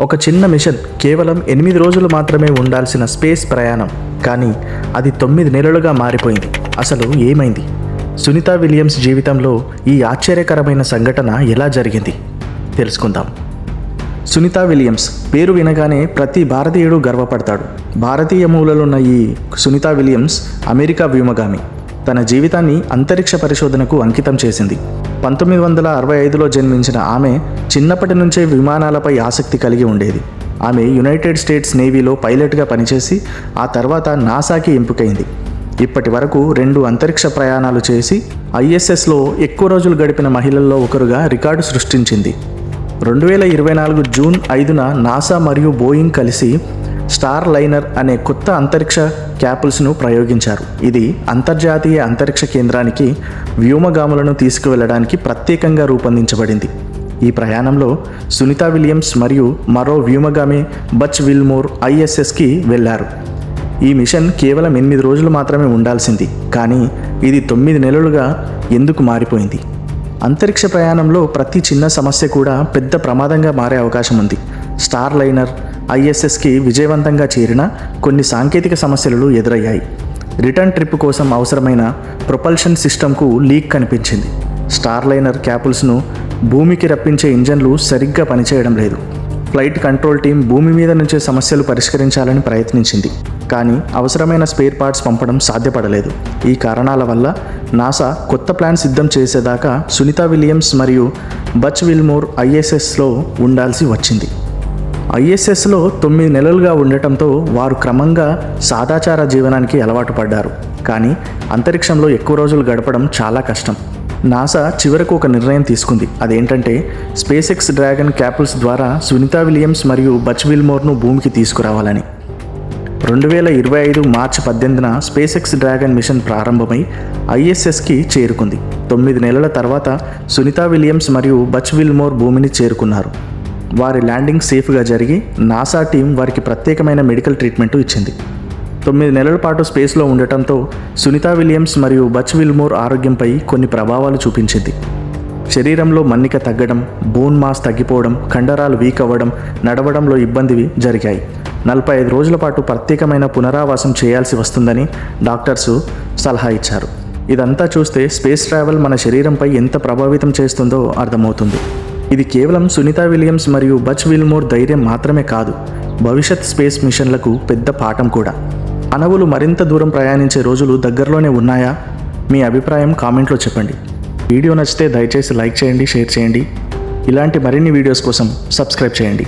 ఒక చిన్న మిషన్ కేవలం ఎనిమిది రోజులు మాత్రమే ఉండాల్సిన స్పేస్ ప్రయాణం. కానీ అది తొమ్మిది నెలలుగా మారిపోయింది. అసలు ఏమైంది? సునీత విలియమ్స్ జీవితంలో ఈ ఆశ్చర్యకరమైన సంఘటన ఎలా జరిగింది? తెలుసుకుందాం. సునీత విలియమ్స్ పేరు వినగానే ప్రతి భారతీయుడు గర్వపడతాడు. భారతీయ మూలలున్న ఈ సునీత విలియమ్స్ అమెరికా వ్యూమగామి. తన జీవితాన్ని అంతరిక్ష పరిశోధనకు అంకితం చేసింది. పంతొమ్మిది వందల అరవై ఐదులో జన్మించిన ఆమె చిన్నప్పటి నుంచే విమానాలపై ఆసక్తి కలిగి ఉండేది. ఆమె యునైటెడ్ స్టేట్స్ నేవీలో పైలట్గా పనిచేసి ఆ తర్వాత నాసాకి ఎంపికైంది. ఇప్పటి వరకు రెండు అంతరిక్ష ప్రయాణాలు చేసి ఐఎస్ఎస్లో ఎక్కువ రోజులు గడిపిన మహిళల్లో ఒకరుగా రికార్డు సృష్టించింది. రెండు వేల ఇరవై నాలుగు జూన్ ఐదున నాసా మరియు బోయింగ్ కలిసి స్టార్ లైనర్ అనే కొత్త అంతరిక్ష క్యాపుల్స్ను ప్రయోగించారు. ఇది అంతర్జాతీయ అంతరిక్ష కేంద్రానికి వ్యోమగాములను తీసుకువెళ్ళడానికి ప్రత్యేకంగా రూపొందించబడింది. ఈ ప్రయాణంలో సునీత విలియమ్స్ మరియు మరో వ్యోమగామి బచ్ విల్మోర్ ఐఎస్ఎస్కి వెళ్ళారు ఈ మిషన్ కేవలం ఎనిమిది రోజులు మాత్రమే ఉండాల్సింది కానీ ఇది తొమ్మిది నెలలుగా ఎందుకు మారిపోయింది? అంతరిక్ష ప్రయాణంలో ప్రతి చిన్న సమస్య కూడా పెద్ద ప్రమాదంగా మారే అవకాశం ఉంది. స్టార్ లైనర్ ఐఎస్ఎస్కి విజయవంతంగా చేరిన కొన్ని సాంకేతిక సమస్యలు ఎదురయ్యాయి. రిటర్న్ ట్రిప్ కోసం అవసరమైన ప్రొపల్షన్ సిస్టమ్కు లీక్ కనిపించింది. స్టార్లైనర్ క్యాపుల్స్ను భూమికి రప్పించే ఇంజన్లు సరిగ్గా పనిచేయడం లేదు. ఫ్లైట్ కంట్రోల్ టీం భూమి మీద నుంచే సమస్యలు పరిష్కరించాలని ప్రయత్నించింది. కానీ అవసరమైన స్పేర్ పార్ట్స్ పంపడం సాధ్యపడలేదు. ఈ కారణాల వల్ల నాసా కొత్త ప్లాన్ సిద్ధం చేసేదాకా సునీత విలియమ్స్ మరియు బచ్ విల్మోర్ ఐఎస్ఎస్లో ఉండాల్సి వచ్చింది. ఐఎస్ఎస్లో తొమ్మిది నెలలుగా ఉండటంతో వారు క్రమంగా సాదాచార జీవనానికి అలవాటు పడ్డారు. కానీ అంతరిక్షంలో ఎక్కువ రోజులు గడపడం చాలా కష్టం. నాసా చివరకు ఒక నిర్ణయం తీసుకుంది. అదేంటంటే స్పేస్ ఎక్స్ డ్రాగన్ క్యాపుల్స్ ద్వారా సునీతా విలియమ్స్ మరియు బచ్ విల్మోర్ను భూమికి తీసుకురావాలని. రెండు వేల ఇరవై ఐదు మార్చి పద్దెనిమిదిన స్పేస్ ఎక్స్ డ్రాగన్ మిషన్ ప్రారంభమై ఐఎస్ఎస్కి చేరుకుంది. తొమ్మిది నెలల తర్వాత సునీతా విలియమ్స్ మరియు బచ్ విల్మోర్ భూమిని చేరుకున్నారు. వారి ల్యాండింగ్ సేఫ్గా జరిగి నాసా టీం వారికి ప్రత్యేకమైన మెడికల్ ట్రీట్మెంట్ ఇచ్చింది. తొమ్మిది నెలల పాటు స్పేస్లో ఉండటంతో సునీతా విలియమ్స్ మరియు బచ్ విల్మోర్ ఆరోగ్యంపై కొన్ని ప్రభావాలు చూపించింది. శరీరంలో మన్నిక తగ్గడం బోన్ మాస్ తగ్గిపోవడం కండరాలు వీక్ అవ్వడం నడవడంలో ఇబ్బందివి జరిగాయి. నలభై ఐదు రోజుల పాటు ప్రత్యేకమైన పునరావాసం చేయాల్సి వస్తుందని డాక్టర్సు సలహా ఇచ్చారు. ఇదంతా చూస్తే స్పేస్ ట్రావెల్ మన శరీరంపై ఎంత ప్రభావితం చేస్తుందో అర్థమవుతుంది. ఇది కేవలం సునీత విలియమ్స్ మరియు బచ్ విల్మోర్ ధైర్యం మాత్రమే కాదు భవిష్యత్ స్పేస్ మిషన్లకు పెద్ద పాఠం కూడా. అనవులు మరింత దూరం ప్రయాణించే రోజులు దగ్గరలోనే ఉన్నాయా? మీ అభిప్రాయం కామెంట్లో చెప్పండి. వీడియో నచ్చితే దయచేసి లైక్ చేయండి షేర్ చేయండి. ఇలాంటి మరిన్ని వీడియోస్ కోసం సబ్స్క్రైబ్ చేయండి.